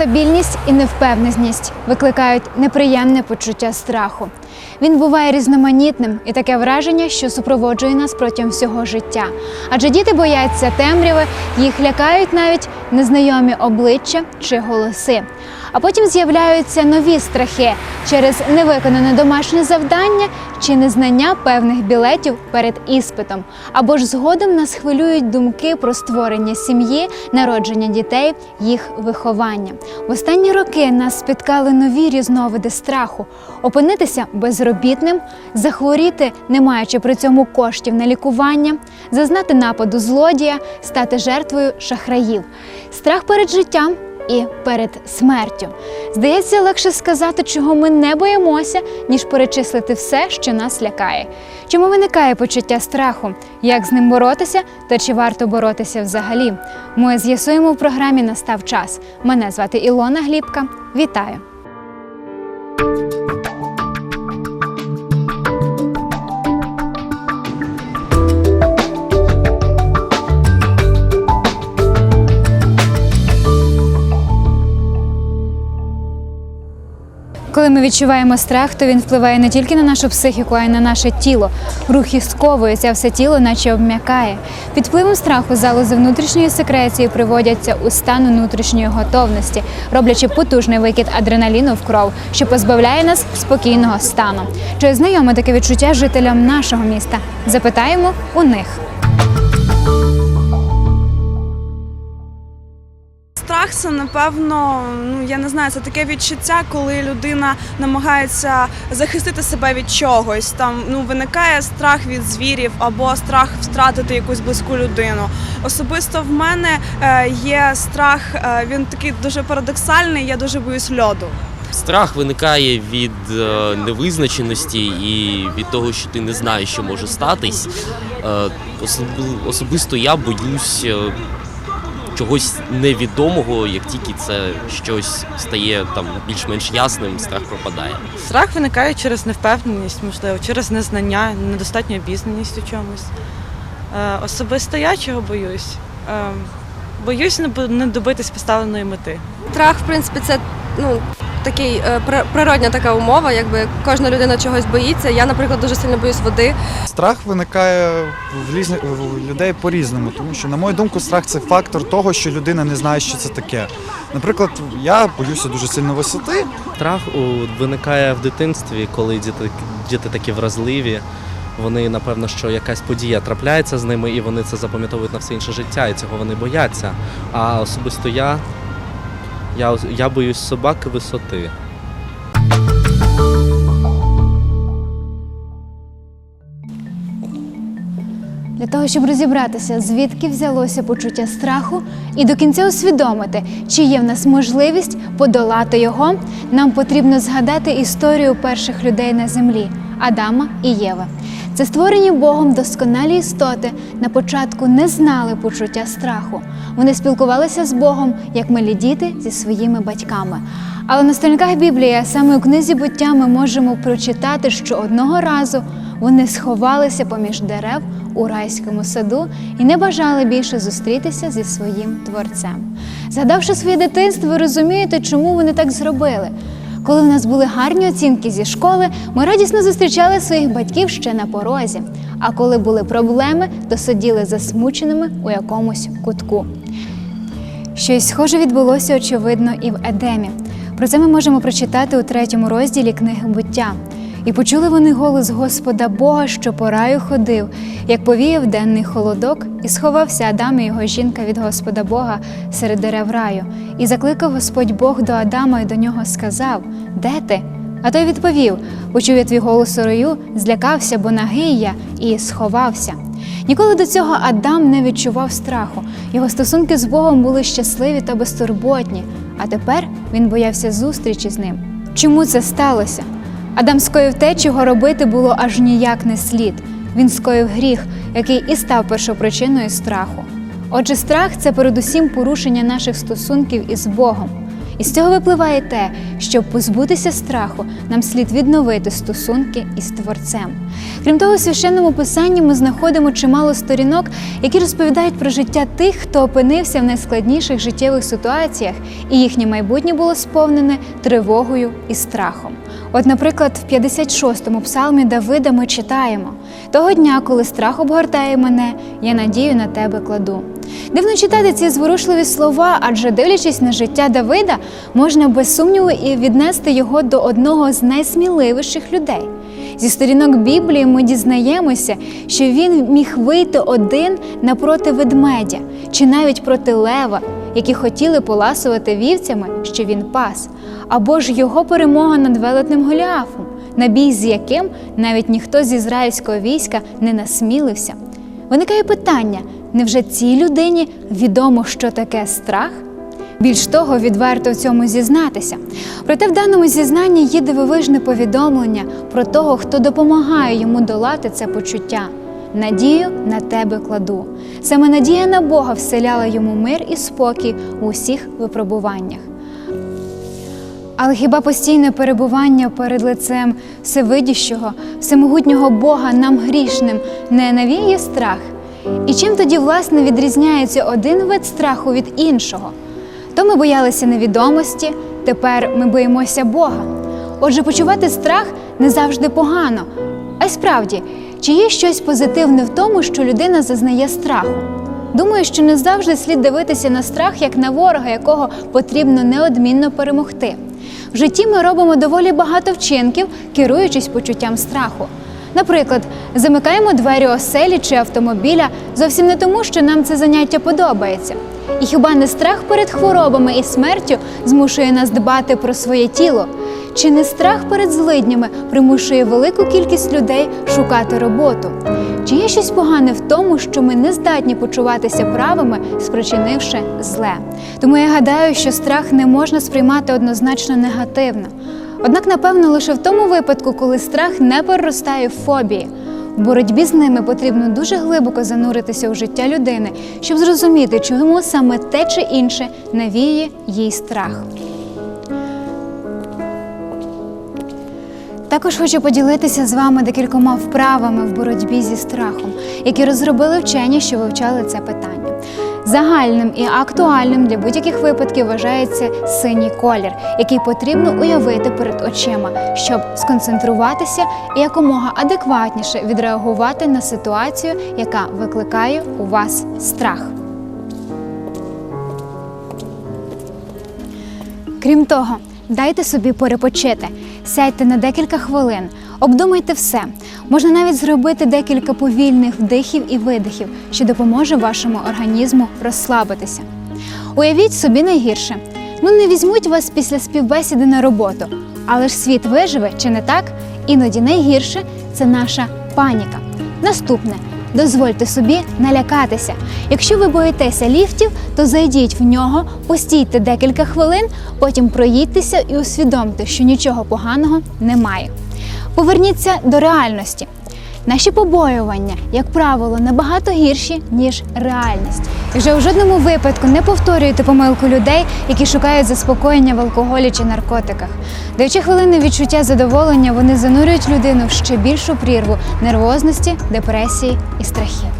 Нестабільність і невпевненість викликають неприємне почуття страху. Він буває різноманітним і таке враження, що супроводжує нас протягом всього життя. Адже діти бояться темряви, їх лякають навіть незнайомі обличчя чи голоси. А потім з'являються нові страхи через невиконане домашнє завдання чи незнання певних білетів перед іспитом. Або ж згодом нас хвилюють думки про створення сім'ї, народження дітей, їх виховання. В останні роки нас спіткали нові різновиди страху: опинитися безробітним, захворіти, не маючи при цьому коштів на лікування, зазнати нападу злодія, стати жертвою шахраїв, страх перед життям і перед смертю. Здається, легше сказати, чого ми не боїмося, ніж перечислити все, що нас лякає. Чому виникає почуття страху? Як з ним боротися та чи варто боротися взагалі? Ми з'ясуємо в програмі Настав час. Мене звати Ілона Глібка. Вітаю! Коли ми відчуваємо страх, то він впливає не тільки на нашу психіку, а й на наше тіло. Рухи сковуються, все тіло наче обм'якає. Під впливом страху залози внутрішньої секреції приводяться у стан внутрішньої готовності, роблячи потужний викид адреналіну в кров, що позбавляє нас спокійного стану. Чи знайоме таке відчуття жителям нашого міста? Запитаємо у них. Це напевно, ну я не знаю, це таке відчуття, коли людина намагається захистити себе від чогось. Там ну виникає страх від звірів або страх втратити якусь близьку людину. Особисто в мене е, є страх, е, він такий дуже парадоксальний. Я дуже боюсь льоду. Страх виникає від е, невизначеності і від того, що ти не знаєш, що може статись. Е, особисто я боюсь е, чогось невідомого, як тільки це щось стає там більш-менш ясним, страх пропадає. Страх виникає через невпевненість, можливо, через незнання, недостатню обізнаність у чомусь. Е, особисто я чого боюсь? Е, боюсь не, не добитись поставленої мети. Страх, в принципі, це ну такий е, природня така умова, якби кожна людина чогось боїться. Я, наприклад, дуже сильно боюсь води. Страх виникає в, різні, в людей по-різному, тому що, на мою думку, страх це фактор того, що людина не знає, що це таке. Наприклад, я боюся дуже сильно висоти. Страх виникає в дитинстві, коли діти, діти такі вразливі. Вони, напевно, що якась подія трапляється з ними, і вони це запам'ятовують на все інше життя, і цього вони бояться. А особисто я, я, я боюсь собак і висоти. Для того, щоб розібратися, звідки взялося почуття страху, і до кінця усвідомити, чи є в нас можливість подолати його, нам потрібно згадати історію перших людей на землі Адама і Єви. Це створені Богом досконалі істоти на початку не знали почуття страху. Вони спілкувалися з Богом, як малі діти зі своїми батьками. Але на сторінках Біблії, саме у книзі буття, ми можемо прочитати, що одного разу вони сховалися поміж дерев у райському саду і не бажали більше зустрітися зі своїм творцем. Згадавши своє дитинство, розумієте, чому вони так зробили. Коли в нас були гарні оцінки зі школи, ми радісно зустрічали своїх батьків ще на порозі. А коли були проблеми, то сиділи засмученими у якомусь кутку. Щось схоже відбулося, очевидно, і в Едемі. Про це ми можемо прочитати у третьому розділі книги буття. І почули вони голос Господа Бога, що по раю ходив, як повіяв денний холодок, і сховався Адам і його жінка від Господа Бога серед дерев раю. І закликав Господь Бог до Адама і до нього сказав: Де ти? А той відповів: Почув я твій голос у раю, злякався, бо нагий я, і сховався. Ніколи до цього Адам не відчував страху. Його стосунки з Богом були щасливі та безтурботні, а тепер він боявся зустрічі з ним. Чому це сталося? Адам скоїв те, чого робити було аж ніяк не слід. Він скоїв гріх, який і став першопричиною страху. Отже, страх це передусім порушення наших стосунків із Богом. І з цього випливає те, щоб позбутися страху, нам слід відновити стосунки із Творцем. Крім того, у священному писанні ми знаходимо чимало сторінок, які розповідають про життя тих, хто опинився в найскладніших життєвих ситуаціях, і їхнє майбутнє було сповнене тривогою і страхом. От, наприклад, в 56-му псалмі Давида ми читаємо: того дня, коли страх обгортає мене, я надію на тебе кладу. Дивно читати ці зворушливі слова, адже дивлячись на життя Давида, можна без сумніву і віднести його до одного з найсміливіших людей. Зі сторінок Біблії ми дізнаємося, що він міг вийти один напроти ведмедя чи навіть проти лева, які хотіли поласувати вівцями, що він пас, або ж його перемога над велетним Голіафом, на бій з яким навіть ніхто з ізраїльського війська не насмілився. Виникає питання: невже цій людині відомо, що таке страх? Більш того, відверто в цьому зізнатися. Проте в даному зізнанні є дивовижне повідомлення про того, хто допомагає йому долати це почуття. Надію на тебе кладу. Саме надія на Бога вселяла йому мир і спокій у усіх випробуваннях. Але хіба постійне перебування перед лицем всевидящого, всемогутнього Бога нам грішним не навіє страх? І чим тоді власне відрізняється один вид страху від іншого? То ми боялися невідомості, тепер ми боїмося Бога. Отже, почувати страх не завжди погано. А й справді, чи є щось позитивне в тому, що людина зазнає страху? Думаю, що не завжди слід дивитися на страх як на ворога, якого потрібно неодмінно перемогти. В житті ми робимо доволі багато вчинків, керуючись почуттям страху. Наприклад, замикаємо двері оселі чи автомобіля зовсім не тому, що нам це заняття подобається. І хіба не страх перед хворобами і смертю змушує нас дбати про своє тіло? Чи не страх перед злиднями примушує велику кількість людей шукати роботу? Чи є щось погане в тому, що ми не здатні почуватися правими, спричинивши зле? Тому я гадаю, що страх не можна сприймати однозначно негативно. Однак, напевно, лише в тому випадку, коли страх не переростає в фобії. В боротьбі з ними потрібно дуже глибоко зануритися у життя людини, щоб зрозуміти, чому саме те чи інше навіє їй страх. Також хочу поділитися з вами декількома вправами в боротьбі зі страхом, які розробили вчені, що вивчали це питання. Загальним і актуальним для будь-яких випадків вважається синій колір, який потрібно уявити перед очима, щоб сконцентруватися і якомога адекватніше відреагувати на ситуацію, яка викликає у вас страх. Крім того, дайте собі перепочити, сядьте на декілька хвилин, обдумайте все. Можна навіть зробити декілька повільних вдихів і видихів, що допоможе вашому організму розслабитися. Уявіть собі найгірше. Ну не візьмуть вас після співбесіди на роботу, але ж світ виживе, чи не так? Іноді найгірше це наша паніка. Наступне. Дозвольте собі налякатися. Якщо ви боїтеся ліфтів, то зайдіть в нього, постійте декілька хвилин, потім проїдьтеся і усвідомте, що нічого поганого немає. Поверніться до реальності. Наші побоювання, як правило, набагато гірші, ніж реальність. І вже у жодному випадку не повторюйте помилку людей, які шукають заспокоєння в алкоголі чи наркотиках. Даючи хвилинне відчуття задоволення, вони занурюють людину в ще більшу прірву нервозності, депресії і страхів.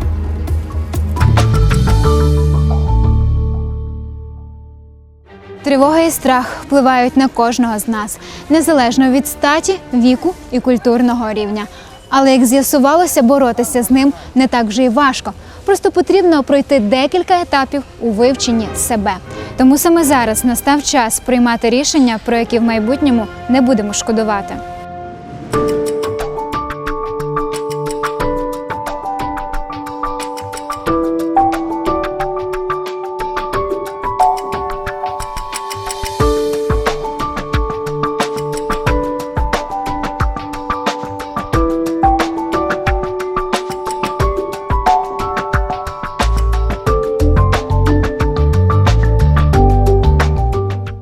Тривога і страх впливають на кожного з нас, незалежно від статі, віку і культурного рівня. Але як з'ясувалося, боротися з ним не так вже й важко. Просто потрібно пройти декілька етапів у вивченні себе. Тому саме зараз настав час приймати рішення, про які в майбутньому не будемо шкодувати.